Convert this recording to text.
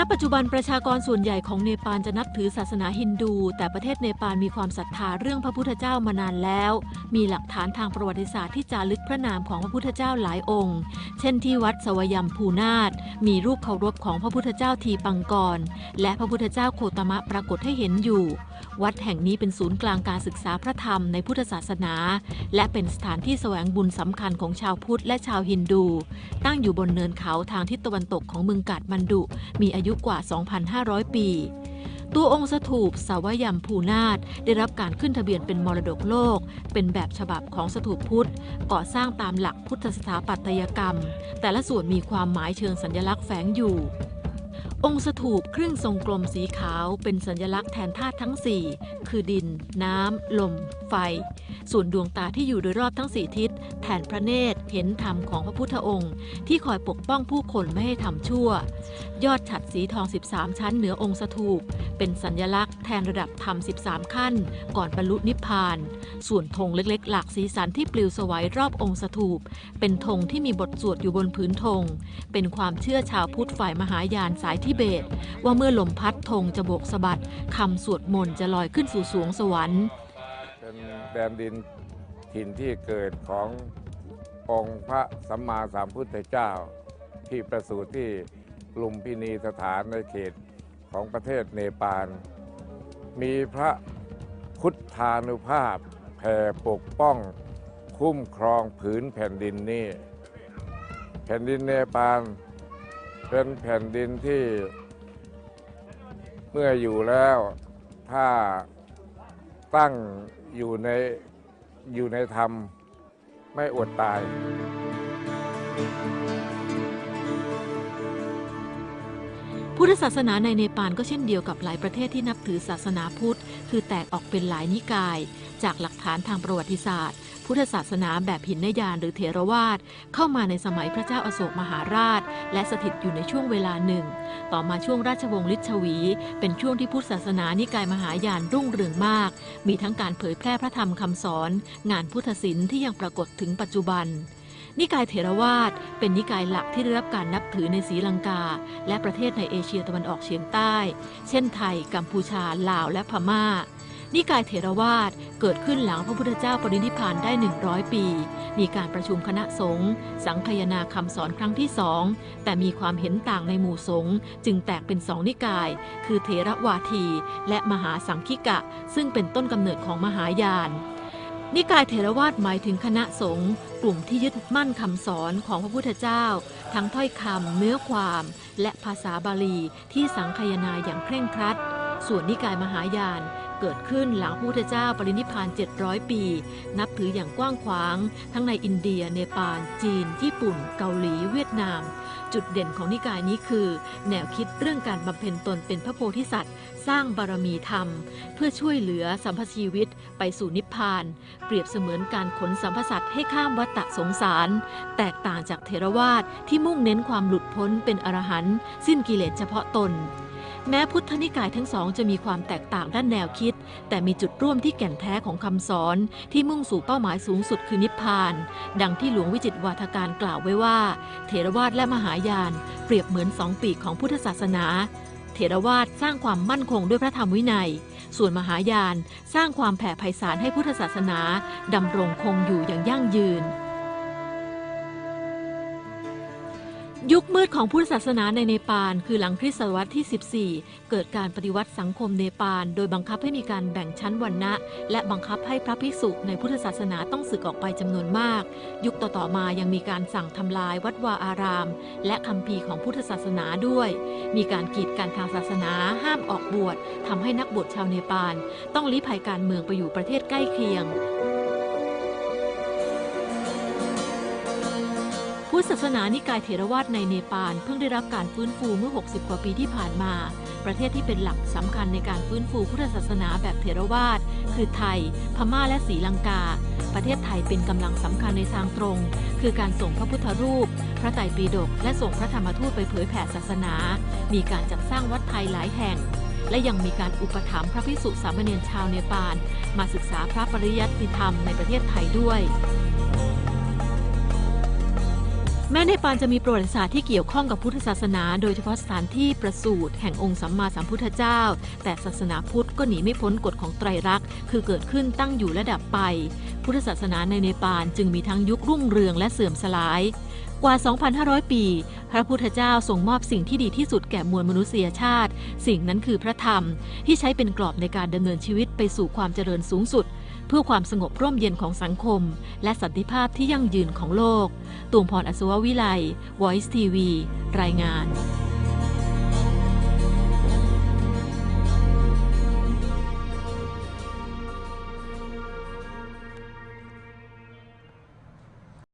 แม้ปัจจุบันประชากรส่วนใหญ่ของเนปาลจะนับถือศาสนาฮินดู แต่ประเทศเนปาลมีความศรัทธาเรื่องพระพุทธเจ้ามานานแล้ว มีหลักฐานทางประวัติศาสตร์ที่จารึกพระนามของพระพุทธเจ้าหลายองค์ เช่นที่วัดสวยมภูนาฏมีรูปเคารพของพระพุทธเจ้าทีปังกร และพระพุทธเจ้าโคตมะปรากฏให้เห็นอยู่ วัดแห่งนี้เป็นศูนย์กลางการศึกษาพระธรรมในพุทธศาสนา และเป็นสถานที่แสวงบุญสำคัญของชาวพุทธและชาวฮินดู ตั้งอยู่บนเนินเขาทางทิศตะวันตกของเมืองกาดมันดุ มีอายุกว่า 2,500 ปี ตัวองค์สถูปสาวยมภูนาถได้รับการขึ้นทะเบียนเป็นมรดกโลก เป็นแบบฉบับของสถูปพุทธ ก่อสร้างตามหลักพุทธสถาปัตยกรรม แต่ละส่วนมีความหมายเชิงสัญลักษณ์แฝงอยู่ องค์สถูปครึ่งทรงกลมสีขาวเป็นสัญลักษณ์แทนธาตุทั้ง 4 คือดิน น้ำ ลม ไฟ ส่วนดวงตาที่อยู่โดยรอบทั้งสี่ทิศ แทนพระเนตรเห็นธรรมของพระพุทธองค์ ที่คอยปกป้องผู้คนไม่ให้ทำชั่วยอดฉัดสีทอง 13 ชั้นเหนือองค์สถูป เป็นสัญลักษณ์แทนระดับธรรม 13 ขั้น ก่อนบรรลุนิพพาน ส่วนธงเล็กๆ หลากสีสันที่ปลิวสวัยรอบองค์สถูป เป็นธงที่มีบทสวดอยู่บนพื้นธง เป็นความเชื่อชาวพุทธฝ่ายมหายานสายทิเบต ว่าเมื่อลมพัดธงจะโบกสะบัดคำสวดมนต์จะลอยขึ้นสู่สวงสวรรค์เป็นแดนดินถิ่นที่เกิดขององค์พระสัมมาสัมพุทธเจ้าที่ประสูติที่ ลุมพินีสถานในเขตของประเทศเนปาล มีพระพุทธานุภาพแผ่ปกป้อง คุ้มครองผืนแผ่นดินนี้ แผ่นดินเนปาลเป็นแผ่นดินที่เมื่ออยู่แล้วถ้าตั้งอยู่ในอยู่ในธรรม ไม่อดตาย พุทธศาสนาในเนปาลก็เช่นเดียวกับหลายประเทศที่นับถือศาสนาพุทธ คือแตกออกเป็นหลายนิกาย จากหลักฐานทางประวัติศาสตร์ พุทธศาสนาแบบหินนยานหรือเถรวาทเข้ามาในสมัยพระเจ้าอาโศกมหาราช และสถิตอยู่ในช่วงเวลาหนึ่ง ต่อมาช่วงราชวงศ์ลิชวี เป็นช่วงที่พุทธศาสนานิกายมหายานรุ่งเรืองมาก มีทั้งการเผยแพร่พระธรรมคำสอน งานพุทธศิลป์ที่ยังปรากฏถึงปัจจุบัน นิกายเถรวาทเป็นนิกายหลักที่ได้รับการนับถือในศรีลังกา และประเทศในเอเชียตะวันออกเฉียงใต้ เช่นไทย กัมพูชา ลาว และพม่า นิกายเถรวาทเกิดขึ้นหลังพระพุทธเจ้าปรินิพพานได้ 100 ปี มีการประชุมคณะสงฆ์สังคายนาคำสอนครั้งที่สองแต่มีความเห็นต่างในหมู่สงฆ์จึงแตกเป็นสองนิกาย คือเถรวาที และมหาสังคิกะ ซึ่งเป็นต้นกำเนิดของมหายาน นิกายเถรวาทหมายถึงคณะสงฆ์กลุ่มที่ยึดมั่นคำสอนของพระพุทธเจ้า ทั้งถ้อยคำเนื้อความ และภาษาบาลีที่สังคายนาอย่างเคร่งครัด ส่วนนิกายมหายาน เกิดขึ้นหลังพระพุทธเจ้าปรินิพาน 700 ปี นับถืออย่างกว้างขวาง ทั้งในอินเดีย เนปาล จีน ญี่ปุ่น เกาหลี เวียดนาม จุดเด่นของนิกายนี้คือ แนวคิดเรื่องการบำเพ็ญตนเป็นพระโพธิสัตว์ สร้างบารมีธรรม เพื่อช่วยเหลือสัมพชีวิตไปสู่นิพพาน เปรียบเสมือนการขนสัมพสัตว์ให้ข้ามวัฏฏะสงสาร แตกต่างจากเทรวาสที่มุ่งเน้นความหลุดพ้นเป็นอรหันต์สิ้นกิเลสเฉพาะตน แม้พุทธนิกายทั้งสองจะมีความแตกต่างด้านแนวคิด แต่มีจุดร่วมที่แก่นแท้ของคำสอน ที่มุ่งสู่เป้าหมายสูงสุดคือนิพพาน ดังที่หลวงวิจิตวาทการกล่าวไว้ว่า เถรวาทและมหายาน เปรียบเหมือนสองปีกของพุทธศาสนา เถรวาทสร้างความมั่นคงด้วยพระธรรมวินัย ส่วนมหายาน สร้างความแผ่ไพศาลให้พุทธศาสนาดำรงคงอยู่อย่างยั่งยืน ยุคมืดของพุทธศาสนาในเนปาลคือหลังคริสตศตวรรษที่ 14 เกิดการปฏิวัติสังคมเนปาลโดยบังคับให้มีการแบ่งชั้นวรรณะ และบังคับให้พระภิกษุในพุทธศาสนาต้องสึกออกไปจำนวนมาก ยุคต่อๆมายังมีการสั่งทำลายวัดวาอาราม และคัมภีร์ของพุทธศาสนาด้วย มีการกีดกันทางศาสนาห้ามออกบวชทำให้นักบวชชาวเนปาลต้องลี้ภัยการเมืองไปอยู่ประเทศใกล้เคียง พุทธศาสนานิกายเถรวาทในเนปาลเพิ่งได้รับการฟื้นฟูเมื่อ 60 กว่าปีที่ผ่านมา ประเทศที่เป็นหลักสำคัญในการฟื้นฟูพุทธศาสนาแบบเถรวาทคือไทย พม่าและศรีลังกา ประเทศไทยเป็นกำลังสำคัญในทางตรง คือการส่งพระพุทธรูป พระไตรปิฎกและส่งพระธรรมทูตไปเผยแผ่ศาสนา มีการจัดสร้างวัดไทยหลายแห่งและยังมีการอุปถัมภ์พระภิกษุสามเณรชาวเนปาลมาศึกษาพระปริยัติธรรมในประเทศไทยด้วย แม้ในปานจะมีประวัติศาสตร์ที่เกี่ยวข้องกับพุทธศาสนา โดยเฉพาะสถานที่ประสูติแห่งองค์สัมมาสัมพุทธเจ้า แต่ศาสนาพุทธก็หนีไม่พ้นกฎของไตรลักษณ์คือเกิดขึ้นตั้งอยู่และดับไป พุทธศาสนาในเนปาลจึงมีทั้งยุครุ่งเรืองและเสื่อมสลายกว่า 2,500 ปี พระพุทธเจ้าทรงมอบสิ่งที่ดีที่สุดแก่มวลมนุษยชาติ สิ่งนั้นคือพระธรรม ที่ใช้เป็นกรอบในการดำเนินชีวิตไปสู่ความเจริญสูงสุด เพื่อความสงบร่มเย็นของสังคม และสันติภาพที่ยั่งยืนของโลกตูมพรอัศววิไล Voice TV รายงาน